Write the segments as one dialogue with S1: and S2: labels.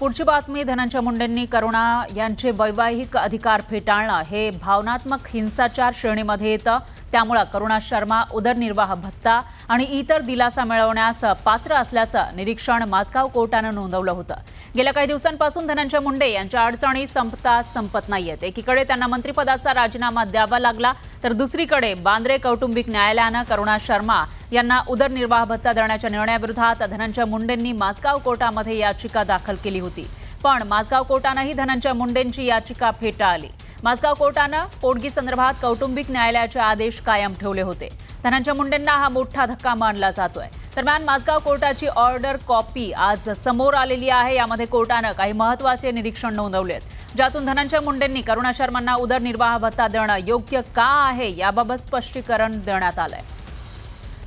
S1: पुढची बातमी धनंजय मुंडेंनी करुणा यांचे वैवाहिक अधिकार फेटाळणं हे भावनात्मक हिंसाचार श्रेणीमध्ये येतं. त्यामुळं करुणा शर्मा उदरनिर्वाह भत्ता आणि इतर दिलासा मिळवण्यास पात्र असल्याचं निरीक्षण माझगाव कोर्टानं नोंदवलं होतं. गेल्या काही दिवसांपासून धनंजय मुंडे यांच्या अडचणी संपता संपत नाहीयेत. एकीकडे त्यांना मंत्रिपदाचा राजीनामा द्यावा लागला तर दुसरीकडे बांद्रे कौटुंबिक न्यायालयानं करुणा शर्मा यांना उदरनिर्वाह भत्ता देण्याच्या निर्णयाविरोधात धनंजय मुंडेंनी माझगाव कोर्टामध्ये याचिका दाखल केली होती. पण माझगाव कोर्टानंही धनंजय मुंडेंची याचिका फेटाळली. माझगाव कोर्टानं पोटगी संदर्भात कौटुंबिक न्यायालयाचे आदेश कायम ठेवले होते. धनंजय मुंडेंना हा मोठा धक्का मानला जातोय. दरम्यान माझगाव कोर्टाची ऑर्डर कॉपी आज समोर आलेली आहे. यामध्ये कोर्टानं काही महत्त्वाचे निरीक्षण नोंदवले आहेत. ज्यातून धनंजय मुंडेंनी करुणा शर्मांना उदरनिर्वाह भत्ता देणं योग्य का आहे याबाबत स्पष्टीकरण देण्यात आलंय.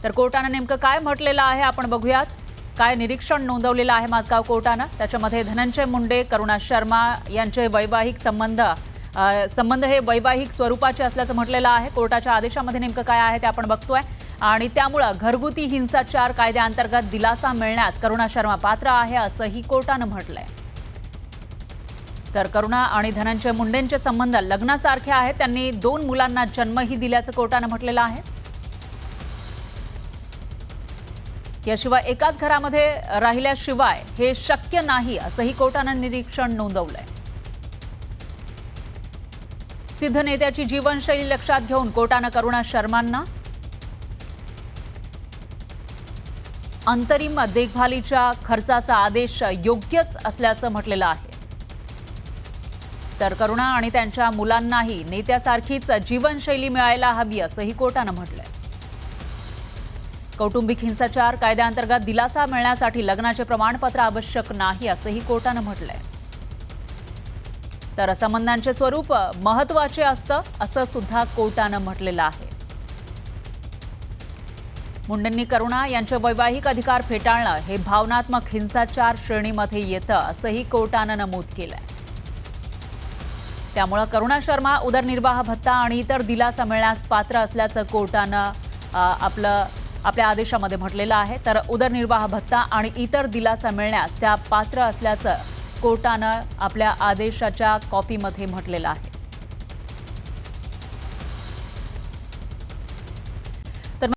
S1: तर कोर्टानं नेमकं काय म्हटलेलं आहे आपण बघूयात. काय निरीक्षण नोंदवलेलं आहे माझगाव कोर्टानं? त्याच्यामध्ये धनंजय मुंडे करुणा शर्मा यांचे वैवाहिक संबंध संबंध हे वैवाहिक स्वरूपाचे असल्याचं म्हटलेलं आहे. कोर्टाच्या आदेशामध्ये नेमकं काय आहे ते आपण बघतोय. आणि त्यामुळं घरगुती हिंसाचार कायद्याअंतर्गत दिलासा मिळण्यास करुणा शर्मा पात्र आहे असंही कोर्टानं म्हटलंय. तर करुणा आणि धनंजय मुंडेंचे संबंध लग्नासारखे आहेत. त्यांनी दोन मुलांना जन्मही दिल्याचं कोर्टानं म्हटलेलं आहे. याशिवाय एकाच घरामध्ये राहिल्याशिवाय हे शक्य नाही असंही कोर्टानं निरीक्षण नोंदवलंय. सिद्ध नेत्याची जीवनशैली लक्षात घेऊन कोर्टानं करुणा शर्मांना अंतरिम देखभालीच्या खर्चाचा आदेश योग्यच असल्याचं म्हटलेलं आहे. तर करुणा आणि त्यांच्या मुलांनाही नेत्यासारखीच जीवनशैली मिळायला हवी असंही कोर्टानं म्हटलंय. कौटुंबिक हिंसाचार कायद्याअंतर्गत दिलासा मिळण्यासाठी लग्नाचे प्रमाणपत्र आवश्यक नाही असंही कोर्टानं म्हटलंय. तर संबंधांचे स्वरूप महत्त्वाचे असतं असं सुद्धा कोर्टानं म्हटलेलं आहे. मुंडेंनी करुणा यांचे वैवाहिक अधिकार फेटाळणं हे भावनात्मक हिंसाचार श्रेणीमध्ये येतं असंही कोर्टानं नमूद केलंय. त्यामुळं करुणा शर्मा उदरनिर्वाह भत्ता आणि इतर दिलासा मिळण्यास पात्र असल्याचं कोर्टानं आपलं आपल्या आदेशामध्ये म्हटलेलं आहे. तर उदरनिर्वाह भत्ता आणि इतर दिलासा मिळण्यास त्या पात्र असल्याचं कोर्टानं आपल्या आदेशाच्या कॉपीमध्ये म्हटलेलं आहे.